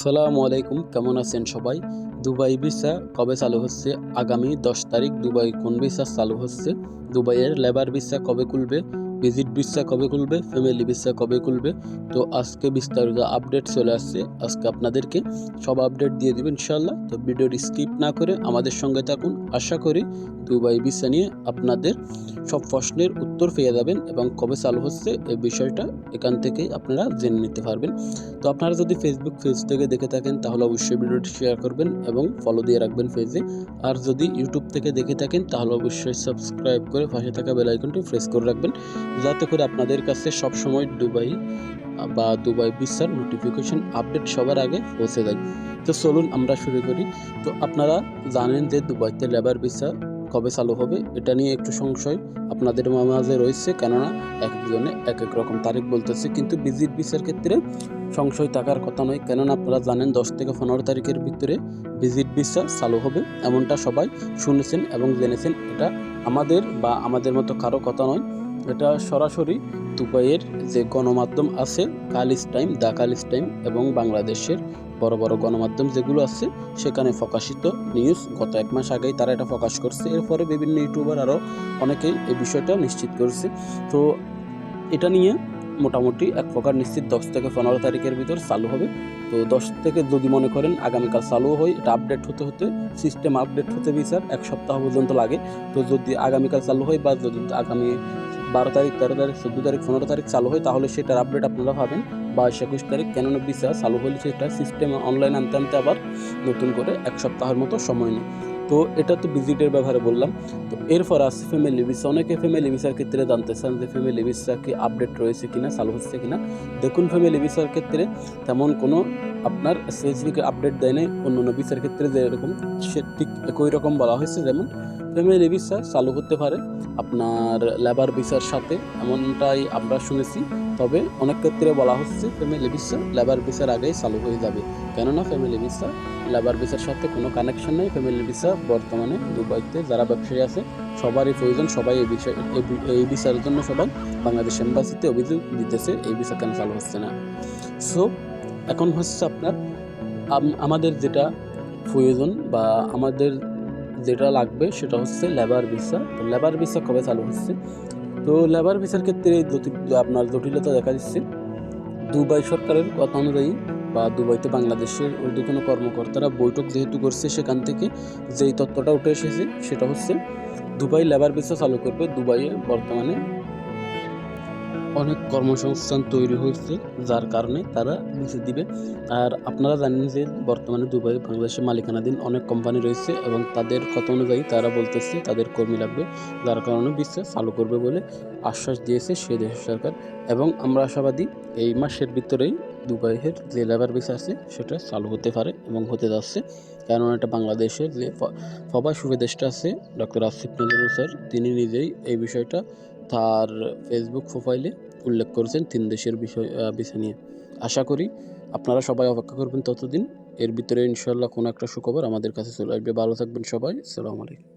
সালামু আলাইকুম, কেমন আছেন সবাই? দুবাই ভিসা কবে চালু হচ্ছে? আগামী দশ তারিখ দুবাই কোন ভিসা চালু হচ্ছে? দুবাইয়ের লেবার ভিসা কবে খুলবে? ভিজিট ভিসা কবে খুলবে? ফ্যামিলি ভিসা কবে খুলবে? তো আজকে বিস্তারিত আপডেট চলে আসছে। আজকে আপনাদেরকে সব আপডেট দিয়ে দেবেন ইনশাল্লাহ তো ভিডিওটি স্কিপ না করে আমাদের সঙ্গে থাকুন। আশা করি দুবাই ভিসা নিয়ে আপনাদের সব প্রশ্নের উত্তর পেয়ে যাবেন এবং কবে চালু হচ্ছে এই বিষয়টা এখান থেকেই আপনারা জেনে নিতে পারবেন। তো আপনারা যদি ফেসবুক পেজ থেকে দেখে থাকেন, তাহলে অবশ্যই ভিডিওটি শেয়ার করবেন এবং ফলো দিয়ে রাখবেন পেজে আর যদি ইউটিউব থেকে দেখে থাকেন, তাহলে অবশ্যই সাবস্ক্রাইব করে পাশে থাকা বেল আইকনটি প্রেস করে রাখবেন, যাতে করে আপনাদের কাছে সবসময় দুবাই বা দুবাই ভিসার নোটিফিকেশন আপডেট সবার আগে পৌঁছে যায়। তো চলুন আমরা শুরু করি। তো আপনারা জানেন যে দুবাইতে লেবার ভিসা কবে চালু হবে, এটা নিয়ে একটু সংশয় আপনাদের মাঝে রয়েছে, কেননা এক একজনে এক এক রকম তারিখ বলতেছে, কিন্তু ভিজিট ভিসার ক্ষেত্রে সংশয় থাকার কথা নয়, কেননা আপনারা জানেন দশ থেকে পনেরো তারিখের ভিতরে ভিজিট ভিসা চালু হবে, এমনটা সবাই শুনেছেন এবং জেনেছেন, এটা আমাদের বা আমাদের মতো কারও কথা নয়। এটা সরাসরি দুবাইয়ের যে গণমাধ্যম আছে Khaleej time, the Khaleej time এবং বাংলাদেশের বড় বড় গণমাধ্যম যেগুলো আছে, সেখানে প্রকাশিত নিউজ গত এক মাস আগেই তারা এটা প্রকাশ করছে। এরপরে বিভিন্ন ইউটিউবার আরও অনেকেই এই বিষয়টা নিশ্চিত করছে। তো এটা নিয়ে মোটামুটি এক প্রকার নিশ্চিত দশ থেকে পনেরো তারিখের ভিতর চালু হবে। তো দশ থেকে যদি মনে করেন আগামীকাল চালু হয়, এটা আপডেট হতে হতে সিস্টেম আপডেট হতে বিচার এক সপ্তাহ পর্যন্ত লাগে। তো যদি আগামীকাল চালু হয় বা যদি আগামী বারো তারিখ, তেরো তারিখ, চোদ্দ তারিখ, পনেরো তারিখ চালু হয়, তাহলে সেটার আপডেট আপনারা পাবেন। বাইশ, একুশ তারিখ কেননা ভিসা চালু হলে সেটা সিস্টেম অনলাইন আনতে আনতে আবার নতুন করে এক সপ্তাহের মতো সময় নেয়। তো এটা তো ভিজিটের ব্যাপারে বললাম। তো এরপর আসছে ফ্যামিলি ভিসা অনেকে ফ্যামিলি ভিসার ক্ষেত্রে জানতে চান যে ফ্যামিলি ভিসা কি আপডেট রয়েছে কিনা, চালু হচ্ছে কিনা। দেখুন ফ্যামিলি ভিসার ক্ষেত্রে তেমন কোনো আপনার স্পেসিফিক আপডেট দেয় নাই, অন্য অন্য ভিসার ক্ষেত্রে যেরকম, সে ঠিক একই রকম বলা হয়েছে যেমন ফ্যামিলি ভিসা চালু হতে পারে আপনার লেবার ভিসার সাথে, এমনটাই আমরা শুনেছি। তবে অনেক ক্ষেত্রে বলা হচ্ছে ফ্যামিলি ভিসা লেবার ভিসার আগেই চালু হয়ে যাবে। কেননা ফ্যামিলি ভিসা লেবার ভিসার সাথে কোনো কানেকশন নেই। ফ্যামিলি ভিসা বর্তমানে দুবাইতে যারা ব্যবসায়ী আছে, সবারই প্রয়োজন, সবাই এই বিষয়, এই ভিসার জন্য সবাই বাংলাদেশ এম্বাসিতে অভিযোগ দিতেছে, এই ভিসা কেন চালু হচ্ছে না। সো এখন হচ্ছে আপনার আমাদের যেটা প্রয়োজন বা আমাদের যেটা লাগবে সেটা হচ্ছে লেবার ভিসা তো লেবার ভিসা কবে চালু হচ্ছে? তো লেবার ভিসার ক্ষেত্রে আপনার জটিলতা দেখা দিচ্ছে। দুবাই সরকারের কথা অনুযায়ী বা দুবাইতে বাংলাদেশের ঊর্ধ্বতন কর্মকর্তারা বৈঠক যেহেতু করছে সেখান থেকে যেই তথ্যটা উঠে এসেছে সেটা হচ্ছে দুবাই লেবার ভিসা চালু করবে দুবাইয়ে বর্তমানে অনেক কর্মসংস্থান তৈরি হয়েছে, যার কারণে তারা ভিসা দিবে। আর আপনারা জানেন যে বর্তমানে দুবাই বাংলাদেশের মালিকানাধীন অনেক কোম্পানি রয়েছে এবং তাদের কথা অনুযায়ী তারা বলতেছে তাদের কর্মী লাগবে, যার কারণে ভিসা চালু করবে বলে আশ্বাস দিয়েছে সে দেশের সরকার। এবং আমরা আশাবাদী এই মাসের ভিতরেই দুবাইয়ের যে লেবার ভিসা আছে সেটা চালু হতে পারে এবং হতে যাচ্ছে। কারণ এটা বাংলাদেশের যে ফবাস উপদেষ্টা আছে ডক্টর আসিফ নজরুল স্যার তিনি নিজেই এই বিষয়টা তার ফেসবুক প্রোফাইলে উল্লেখ করেছেন তিন দেশের বিষয় বিষয় নিয়ে। আশা করি আপনারা সবাই অপেক্ষা করবেন ততদিন। এর ভিতরে ইনশাল্লাহ কোনো একটা সুখবর আমাদের কাছে চলে আসবে। ভালো থাকবেন সবাই। সালাম আলাইকুম।